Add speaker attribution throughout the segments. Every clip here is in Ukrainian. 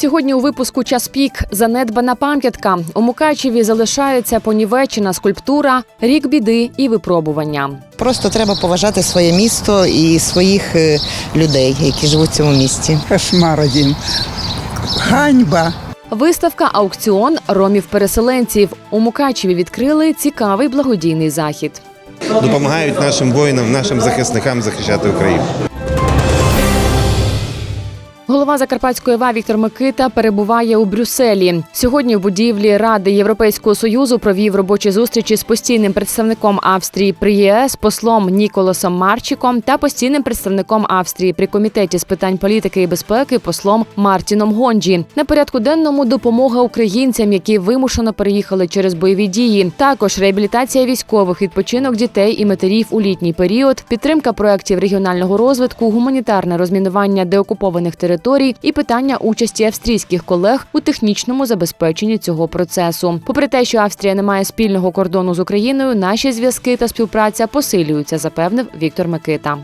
Speaker 1: Сьогодні у випуску час пік занедбана пам'ятка. У Мукачеві залишається понівечена скульптура, рік біди і випробування.
Speaker 2: Просто треба поважати своє місто і своїх е, людей, які живуть в цьому місті.
Speaker 3: Кошмар один. Ганьба.
Speaker 1: Виставка аукціон ромів-переселенців у Мукачеві відкрили цікавий благодійний захід.
Speaker 4: допомагають нашим воїнам, нашим захисникам захищати Україну.
Speaker 1: Голова Закарпатської ОВА Віктор Микита перебуває у Брюсселі. Сьогодні в будівлі Ради Європейського союзу провів робочі зустрічі з постійним представником Австрії при ЄС, послом Ніколасом Марчиком та постійним представником Австрії при комітеті з питань політики і безпеки послом Мартіном Гонджі. На порядку денному допомога українцям, які вимушено переїхали через бойові дії. Також реабілітація військових, відпочинок дітей і матерів у літній період, підтримка проєктів регіонального розвитку, гуманітарне розмінування деокупованих територій і питання участі австрійських колег у технічному забезпеченні цього процесу. Попри те, що Австрія не має спільного кордону з Україною, наші зв'язки та співпраця посилюються, запевнив Віктор Микита.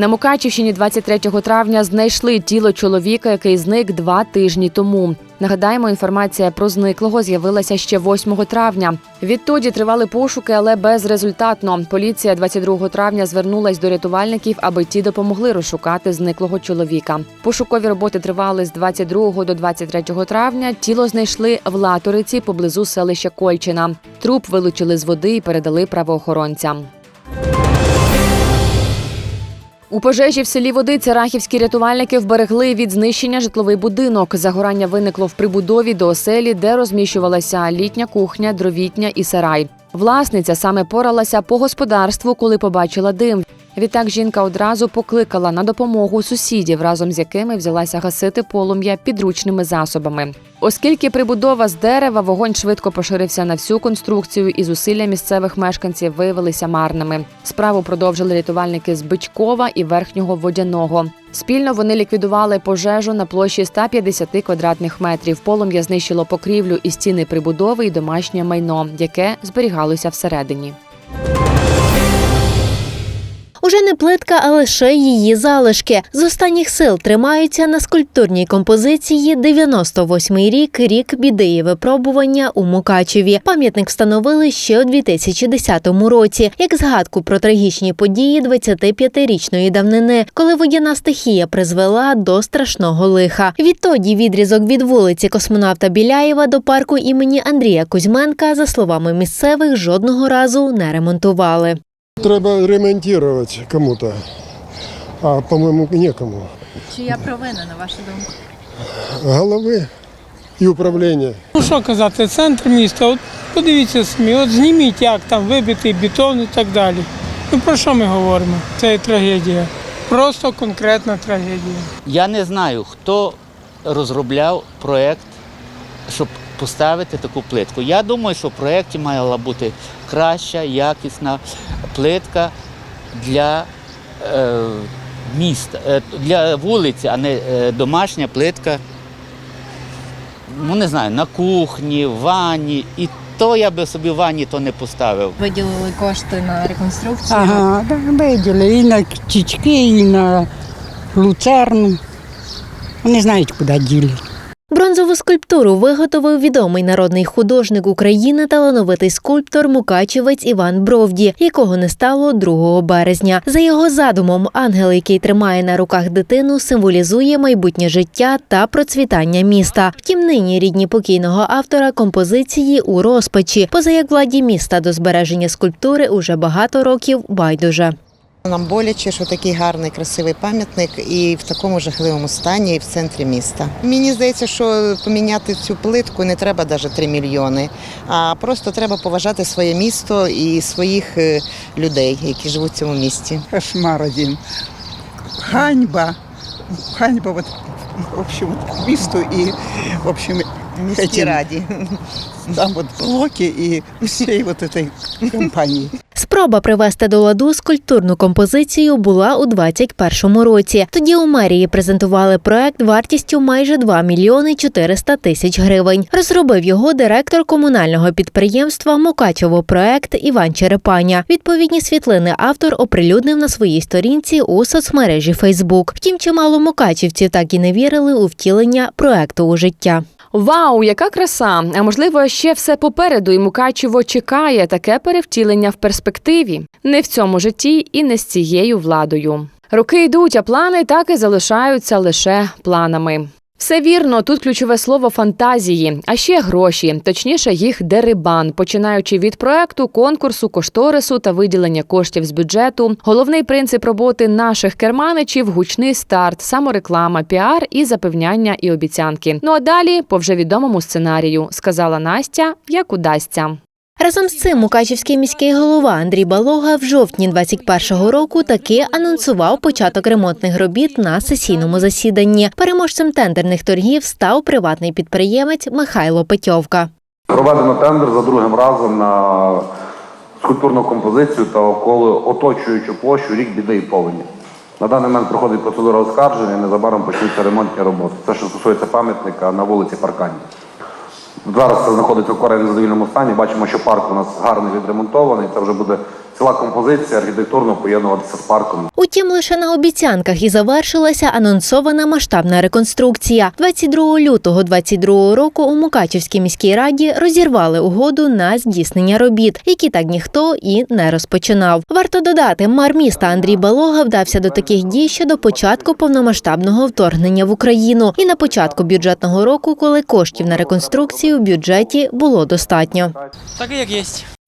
Speaker 1: На Мукачівщині 23 травня знайшли тіло чоловіка, який зник два тижні тому. Нагадаємо, інформація про зниклого з'явилася ще 8 травня. Відтоді тривали пошуки, але безрезультатно. Поліція 22 травня звернулась до рятувальників, аби ті допомогли розшукати зниклого чоловіка. Пошукові роботи тривали з 22 до 23 травня. Тіло знайшли в Латориці поблизу селища Кольчина. Труп вилучили з води і передали правоохоронцям. У пожежі в селі Водиця рахівські рятувальники вберегли від знищення житловий будинок. Загорання виникло в прибудові до оселі, де розміщувалася літня кухня, дровітня і сарай. Власниця саме поралася по господарству, коли побачила дим. Відтак жінка одразу покликала на допомогу сусідів, разом з якими взялася гасити полум'я підручними засобами. Оскільки прибудова з дерева, вогонь швидко поширився на всю конструкцію, і зусилля місцевих мешканців виявилися марними. Справу продовжили рятувальники з Бичкова і верхнього водяного. Спільно вони ліквідували пожежу на площі 150 квадратних метрів. Полум'я знищило покрівлю і стіни прибудови і домашнє майно, яке зберігалося всередині.
Speaker 5: Уже не плитка, а лише її залишки. З останніх сил тримаються на скульптурній композиції «98-й рік, рік біди і випробування у Мукачеві. Пам'ятник встановили ще у 2010 році, як згадку про трагічні події 25-річної давнини, коли водяна стихія призвела до страшного лиха. Відтоді відрізок від вулиці космонавта Біляєва до парку імені Андрія Кузьменка, за словами місцевих, жодного разу не ремонтували.
Speaker 6: Треба ремонтувати кому-то, а по-моєму некому.
Speaker 7: Чия провина, на вашу думку?
Speaker 6: Голови і управління.
Speaker 8: Ну що казати, центр міста, от подивіться самі, от зніміть, як там вибитий бетон і так далі. Ну про що ми говоримо? Це є трагедія. Просто конкретна трагедія.
Speaker 9: Я не знаю, хто розробляв проєкт, щоб поставити таку плитку. Я думаю, що в проєкті мала бути краща, якісна плитка для е, міста, е, для вулиці, а не е, домашня плитка. Ну, не знаю, на кухні, в ванні. І то я би собі в ванні то не поставив.
Speaker 7: Виділили кошти на реконструкцію.
Speaker 3: Ага, да, виділи і на чічки, і на луцерну. Не знають, куди діли.
Speaker 5: Бронзову скульптуру виготовив відомий народний художник України талановитий скульптор Мукачевець Іван Бровді, якого не стало 2 березня. За його задумом, ангел, який тримає на руках дитину, символізує майбутнє життя та процвітання міста. Втім, нині рідні покійного автора композиції у розпачі. Поза як владі міста до збереження скульптури уже багато років байдуже.
Speaker 2: Нам боляче, що такий гарний, красивий пам'ятник і в такому жахливому стані, і в центрі міста. Мені здається, що поміняти цю плитку не треба навіть 3 мільйони, а просто треба поважати своє місто і своїх е, людей, які живуть в цьому місті.
Speaker 3: Кошмар один. Ганьба. Ганьба вот, в общем, місту і в общем,
Speaker 2: раді.
Speaker 3: там вот блоки і всієї вот этой компанії.
Speaker 5: Спроба привести до ладу скульптурну композицію була у 2021 році. Тоді у мерії презентували проект вартістю майже 2 мільйони 400 тисяч гривень. Розробив його директор комунального підприємства Мукачево проект Іван Черепаня. Відповідні світлини автор оприлюднив на своїй сторінці у соцмережі Фейсбук. Втім, чимало мукачівців так і не вірили у втілення проекту у життя.
Speaker 1: Вау, яка краса! А можливо, ще все попереду, і Мукачево чекає таке перевтілення в перспективі. Не в цьому житті і не з цією владою. Роки йдуть, а плани так і залишаються лише планами. Все вірно, тут ключове слово фантазії, а ще гроші, точніше, їх дерибан, починаючи від проекту, конкурсу, кошторису та виділення коштів з бюджету. Головний принцип роботи наших керманичів гучний старт, самореклама, піар і запевняння і обіцянки. Ну а далі по вже відомому сценарію, сказала Настя, як удасться.
Speaker 5: Разом з цим Мукачівський міський голова Андрій Балога в жовтні 21-го року таки анонсував початок ремонтних робіт на сесійному засіданні. Переможцем тендерних торгів став приватний підприємець Михайло Петьовка.
Speaker 10: Проведено тендер за другим разом на скульптурну композицію та около оточуючу площу рік біди і повені. На даний момент проходить процедура оскарження, незабаром почнуться ремонтні роботи. Це, що стосується пам'ятника на вулиці Паркані. Зараз це знаходиться в корені незадовільному стані. Бачимо, що парк у нас гарно відремонтований. Це вже буде ціла композиція архітектурно поєднуватися з парком.
Speaker 5: Утім, лише на обіцянках і завершилася анонсована масштабна реконструкція. 22 лютого 22 року у Мукачівській міській раді розірвали угоду на здійснення робіт, які так ніхто і не розпочинав. Варто додати, мер міста Андрій Балога вдався до таких дій ще до початку повномасштабного вторгнення в Україну і на початку бюджетного року, коли коштів на реконструкцію в бюджеті було достатньо.
Speaker 8: Так як є.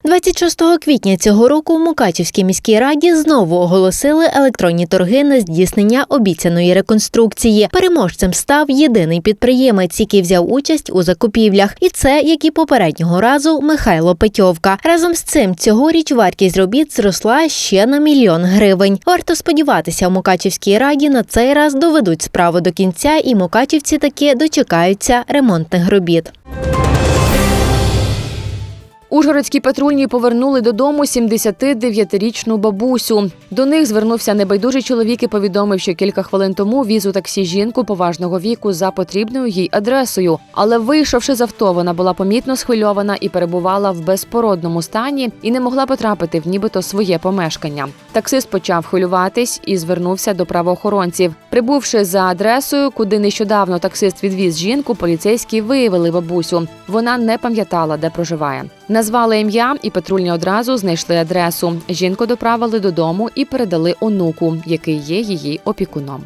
Speaker 5: 26 квітня цього року у Мукачівській міській раді знову оголосили електронні торги на здійснення обіцяної реконструкції. Переможцем став єдиний підприємець, який взяв участь у закупівлях. І це, як і попереднього разу, Михайло Петьовка. Разом з цим цьогоріч вартість робіт зросла ще на мільйон гривень. Варто сподіватися, у Мукачівській раді на цей раз доведуть справу до кінця, і мукачівці таки дочекаються ремонтних робіт.
Speaker 1: Ужгородські патрульні повернули додому 79-річну бабусю. До них звернувся небайдужий чоловік і повідомив, що кілька хвилин тому віз у таксі жінку поважного віку за потрібною їй адресою. Але вийшовши з авто, вона була помітно схвильована і перебувала в безпородному стані і не могла потрапити в нібито своє помешкання. Таксист почав хвилюватись і звернувся до правоохоронців. Прибувши за адресою, куди нещодавно таксист відвіз жінку, поліцейські виявили бабусю. Вона не пам'ятала, де проживає. Назвали ім'я, і патрульні одразу знайшли адресу. Жінку доправили додому і передали онуку, який є її опікуном.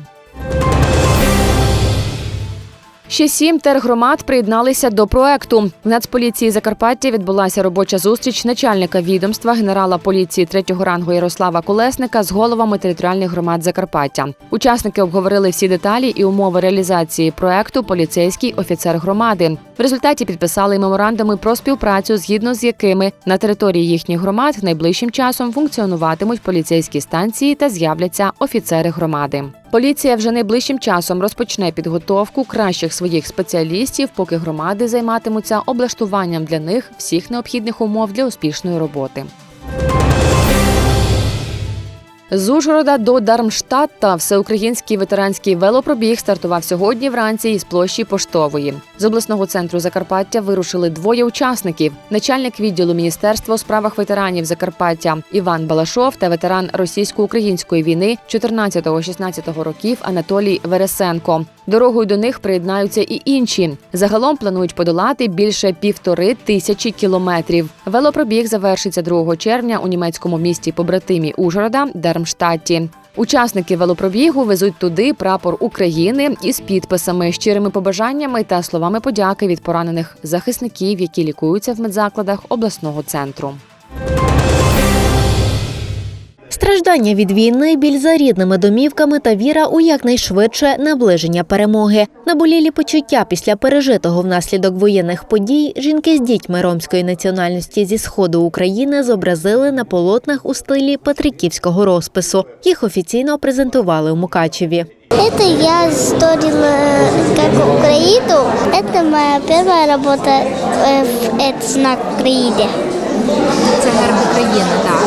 Speaker 1: Ще сім тергромад приєдналися до проекту. В Нацполіції Закарпаття відбулася робоча зустріч начальника відомства генерала поліції третього рангу Ярослава Колесника з головами територіальних громад Закарпаття. Учасники обговорили всі деталі і умови реалізації проекту Поліцейський офіцер громади. В результаті підписали меморандуми про співпрацю, згідно з якими на території їхніх громад найближчим часом функціонуватимуть поліцейські станції та з'являться офіцери громади. Поліція вже найближчим часом розпочне підготовку кращих своїх спеціалістів, поки громади займатимуться облаштуванням для них всіх необхідних умов для успішної роботи. З Ужгорода до Дармштадта всеукраїнський ветеранський велопробіг стартував сьогодні вранці із площі Поштової. З обласного центру Закарпаття вирушили двоє учасників: начальник відділу Міністерства у справах ветеранів Закарпаття Іван Балашов та ветеран російсько-української війни 14-16 років Анатолій Вересенко. Дорогою до них приєднаються і інші. Загалом планують подолати більше півтори тисячі кілометрів. Велопробіг завершиться 2 червня у німецькому місті побратимі Ужгорода Дармштадті. Учасники велопробігу везуть туди прапор України із підписами, щирими побажаннями та словами подяки від поранених захисників, які лікуються в медзакладах обласного центру.
Speaker 5: Страждання від війни, біль за рідними домівками та віра у якнайшвидше наближення перемоги. Наболілі почуття після пережитого внаслідок воєнних подій жінки з дітьми ромської національності зі сходу України зобразили на полотнах у стилі патриківського розпису. Їх офіційно презентували у Мукачеві.
Speaker 11: Это я строила как Украину. Это моя первая работа э, в этот знак Украины.
Speaker 7: Це герб України, так.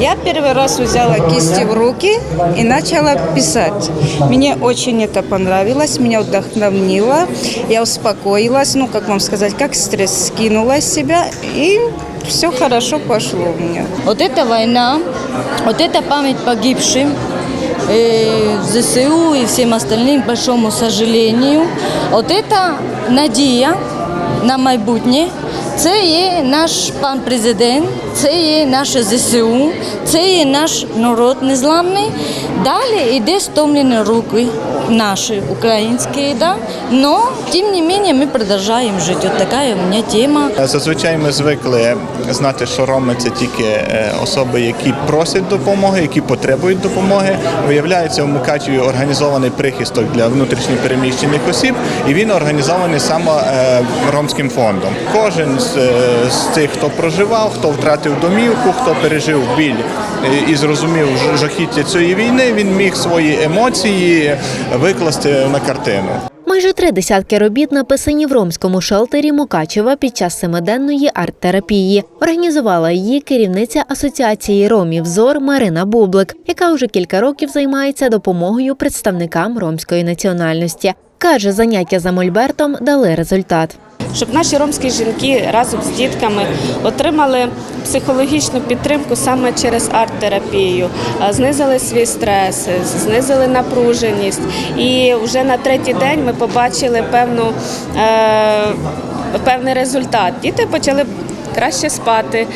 Speaker 12: Я первый раз взяла кисти в руки и начала писать. Мне очень это понравилось, меня вдохновило. Я успокоилась, ну, как вам сказать, как стресс скинула с себя, и все хорошо пошло у меня.
Speaker 13: Вот эта война, вот эта память погибшим, э, ЗСУ и всем остальным, к большому сожалению, вот это надія на майбутнє. Це є наш пан президент, це є наше ЗСУ, це є наш народ незламний. Далі йде стомлені руки наші українські, да? но тим не менее ми продовжуємо жити. От така у мене тема.
Speaker 14: Зазвичай ми звикли знати, що роми це тільки е, особи, які просять допомоги, які потребують допомоги. Виявляється, у Мукачеві організований прихисток для внутрішньо переміщених осіб, і він організований саме ромським фондом. Кожен з, з цих, хто проживав, хто втратив домівку, хто пережив біль і зрозумів жахіття цієї війни, він міг свої емоції викласти на картину.
Speaker 5: Майже три десятки робіт написані в ромському шелтері Мукачева під час семиденної арт-терапії. Організувала її керівниця асоціації ромів ЗОР Марина Бублик, яка вже кілька років займається допомогою представникам ромської національності. Каже, заняття за мольбертом дали результат.
Speaker 15: щоб наші ромські жінки разом з дітками отримали психологічну підтримку саме через арт-терапію, знизили свій стрес, знизили напруженість. І вже на третій день ми побачили певну, е, певний результат. Діти почали краще спати.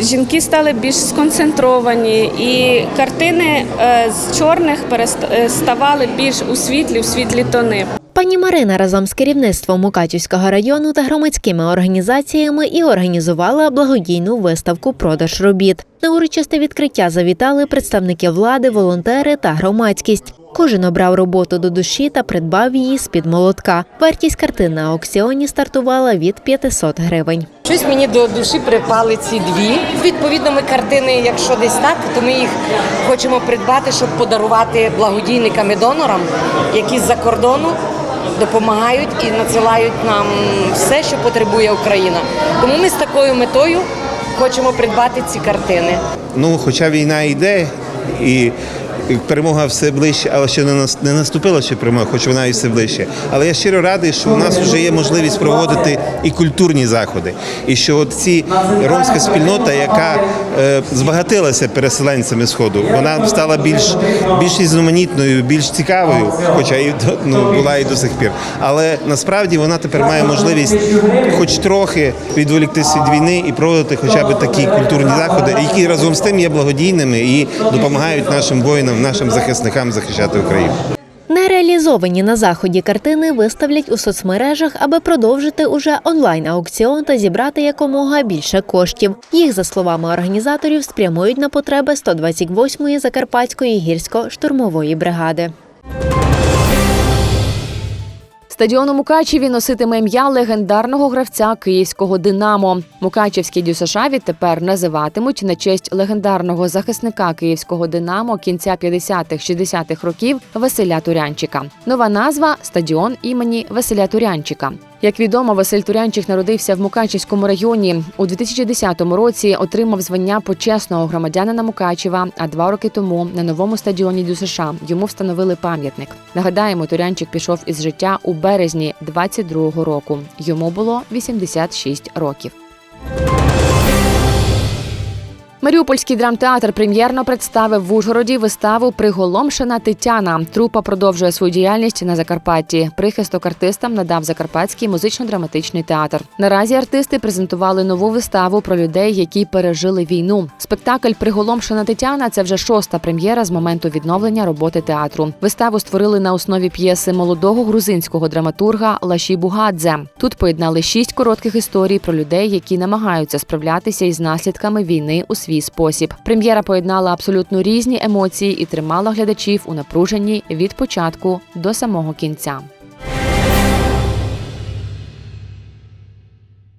Speaker 15: Жінки стали більш сконцентровані, і картини е, з чорних е, ставали більш у світлі, у світлі тони.
Speaker 5: Пані Марина разом з керівництвом Мукачівського району та громадськими організаціями і організувала благодійну виставку продаж робіт. На урочисте відкриття завітали представники влади, волонтери та громадськість. Кожен обрав роботу до душі та придбав її з під молотка. Вартість картин на аукціоні стартувала від 500 гривень.
Speaker 16: Щось мені до душі припали ці дві. Відповідно, ми картини, якщо десь так, то ми їх хочемо придбати, щоб подарувати благодійникам і донорам, які з-за кордону допомагають і надсилають нам все, що потребує Україна. Тому ми з такою метою хочемо придбати ці картини.
Speaker 4: Ну, хоча війна йде і перемога все ближче, але ще не не наступила ще перемога, хоч вона і все ближче. Але я щиро радий, що у нас вже є можливість проводити і культурні заходи. І що от ці ромська спільнота, яка е, збагатилася переселенцями сходу, вона стала більш більш різноманітною, більш цікавою, хоча і ну, була і до сих пір. Але насправді вона тепер має можливість, хоч трохи відволіктися від війни і проводити хоча б такі культурні заходи, які разом з тим є благодійними і допомагають нашим воїнам, нашим захисникам захищати Україну.
Speaker 5: Нереалізовані на заході картини виставлять у соцмережах, аби продовжити уже онлайн аукціон та зібрати якомога більше коштів. Їх, за словами організаторів, спрямують на потреби 128-ї Закарпатської гірсько-штурмової бригади.
Speaker 1: Стадіон у Мукачеві носитиме ім'я легендарного гравця київського Динамо. Мукачевські дюсаша відтепер називатимуть на честь легендарного захисника київського Динамо кінця 50-х-60-х років Василя Турянчика. Нова назва стадіон імені Василя Турянчика. Як відомо, Василь Турянчик народився в Мукачівському районі. У 2010 році отримав звання почесного громадянина Мукачева. А два роки тому на новому стадіоні ДЮСШ йому встановили пам'ятник. Нагадаємо, Турянчик пішов із життя у березні 22-го року. Йому було 86 років. Маріупольський драмтеатр прем'єрно представив в Ужгороді виставу Приголомшена Тетяна. Трупа продовжує свою діяльність на Закарпатті. Прихисток артистам надав Закарпатський музично-драматичний театр. Наразі артисти презентували нову виставу про людей, які пережили війну. Спектакль Приголомшена Тетяна це вже шоста прем'єра з моменту відновлення роботи театру. Виставу створили на основі п'єси молодого грузинського драматурга Лаші Бугадзе. Тут поєднали шість коротких історій про людей, які намагаються справлятися із наслідками війни у свій спосіб. Прем'єра поєднала абсолютно різні емоції і тримала глядачів у напруженні від початку до самого кінця.